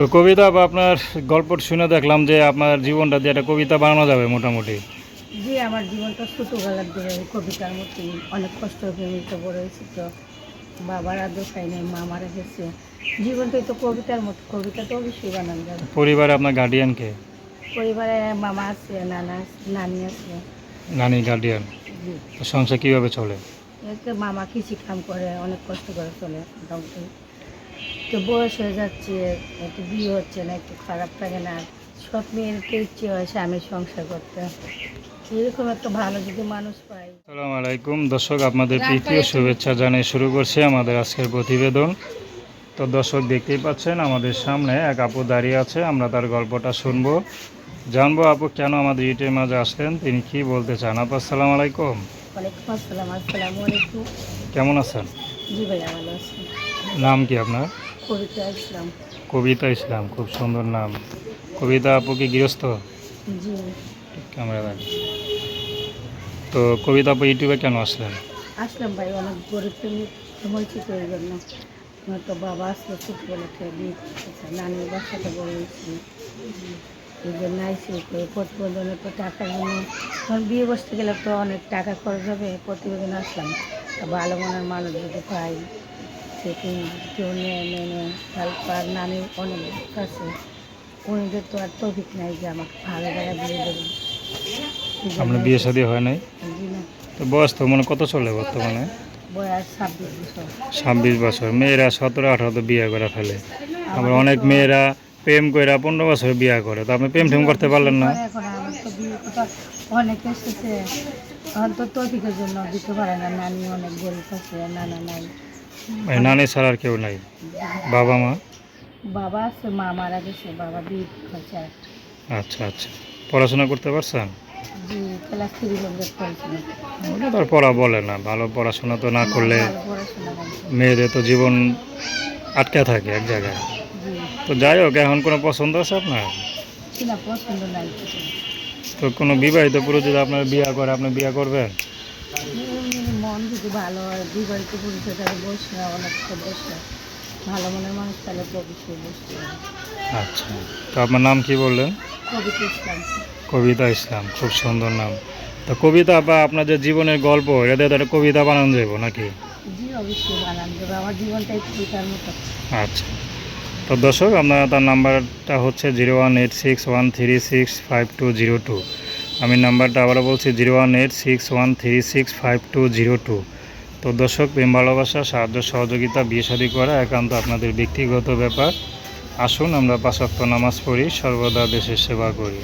তো কবিতা বা আপনার গল্প শুনে দেখলাম যে আপনার জীবনটা দিয়ে একটা কবিতা বানানো যাবে মোটামুটি। যে আমার জীবনটা ছোটোবেলার দিকে কবিতার মতো অনেক কষ্ট করে আমি তো বড় হয়েছি তো। বাবার আদর খাই নাই মা মারা গেছে। জীবনটাই তো কবিতার মতো কবিতা তো অবশ্যই বানানো যাবে। পরিবারে আপনার গার্ডিয়ানকে পরিবারে মামা আছে নানা নানি আছে। নানি গার্ডিয়ান জি। সংসার কীভাবে চলে? মামা কৃষি কাম করে অনেক কষ্ট করে চলে মোটামুটি। তো বয়স হয়ে যাচ্ছে একটু বিয়ে হচ্ছে না একটু খারাপ লাগে না। সব মেয়ের তো ইচ্ছে হয় স্বামীর সংসার করতে। এরকম একটা ভালো যদি মানুষ পাই আসসালামু আলাইকুম। দর্শক আপনাদের তৃতীয় শুভেচ্ছা জানিয়ে শুরু করছি আমাদের আজকের প্রতিবেদন। তো দর্শক দেখতেই পাচ্ছেন আমাদের সামনে এক আপু দাঁড়িয়ে আছে আমরা তার গল্পটা শুনব। জানব আপু কেন আমাদের ইটের মাঝে আসলেন? তিনি কি বলতে চান? আপু আসসালামু আলাইকুম। ওয়ালাইকুম আসসালাম আসসালামু আলাইকুম। কেমন আছেন? জি ভালো আছি। নাম কি আপনার? কবিতা ইসলাম। কবিতা ইসলাম খুব সুন্দর নাম। কবিতা আপু কি গৃহস্থ ক্যামেরা তো কবিতা আপু ইউটিউবে কেন আসলেন? আসলাম ভাই অনেক গরিব তুমি বঞ্চিত এই জন্য আমার তো বাবা আসলো ছোটবেলা থেকে বিয়ে নানির বাসাতে বড় হয়েছি এই জন্য আইসি প্রতিবেদনের তো টাকা জন্য কারণ বিয়ে বসতে গেলে তো অনেক টাকা খরচ হবে প্রতিবেদন আসলাম। ভালো মনের মানুষ যদি পাই। সেটি কেউ নেয় নেয় হেল্প আর নানির অনেক আছে উনিদের তো আর তফিক নাই যে আমাকে ভালো জায়গায় বিয়ে দেবেন আপনার বিয়ে শাদী হয় নাই? তো বয়স তো মানে কত চলে বর্তমানে? ছাব্বিশ বছর। মেয়েরা সতেরো আঠারো তো বিয়ে করে ফেলে। আবার অনেক মেয়েরা প্রেম করে পনেরো বছর বিয়ে করে। তো আপনি প্রেম টেম করতে পারলেন না? অনেক এসেছে এখন জন্য দিতে পারে না। নানি অনেক গরিব আছে নানা নাই। নানি ছাড়া আর কেউ নাই। বাবা মা? বাবা আছে মা মারা গেছে বাবা বিয়ে করছে আচ্ছা আচ্ছা। পড়াশোনা করতে পারছেন? ওটা তো পড়া বলে না ভালো পড়াশোনা তো না করলে মেয়েদের তো জীবন আটকে থাকে এক জায়গায়। তো যাই হোক এখন কোনো পছন্দ আছে আপনার? কিনা পছন্দ নাই তো কোনো বিবাহিত পুরুষ যদি আপনার বিয়ে করে আপনি বিয়ে করবেন? মন যদি ভালো হয় বিবাহিত পুরুষের তাহলে বসে অনেক বসে ভালো মনের মানুষ তাহলে অবশ্যই বসতে আচ্ছা। তো আপনার নাম কি বললেন? কবিতা ইসলাম। কবিতা ইসলাম খুব সুন্দর নাম। তো কবিতা বা আপনার যে জীবনের গল্প এটা তো একটা কবিতা বানানো যাব নাকি? জি অবশ্যই বানান দেবে আমার জীবনটাই কবিতার মতো। আচ্ছা। তো দর্শক আপনার তার নাম্বারটা হচ্ছে zero one eight six one three six five two zero two. আমি নাম্বারটা আবারও বলছি, zero one eight six one three six five two zero two. তো দর্শক, প্রেম, ভালোবাসা, সাহায্য, সহযোগিতা, বিয়ে শাদী করা একান্ত আপনাদের ব্যক্তিগত ব্যাপার। আসুন আমরা পাশাক্ত নামাজ পড়ি, সর্বদা দেশের সেবা করি।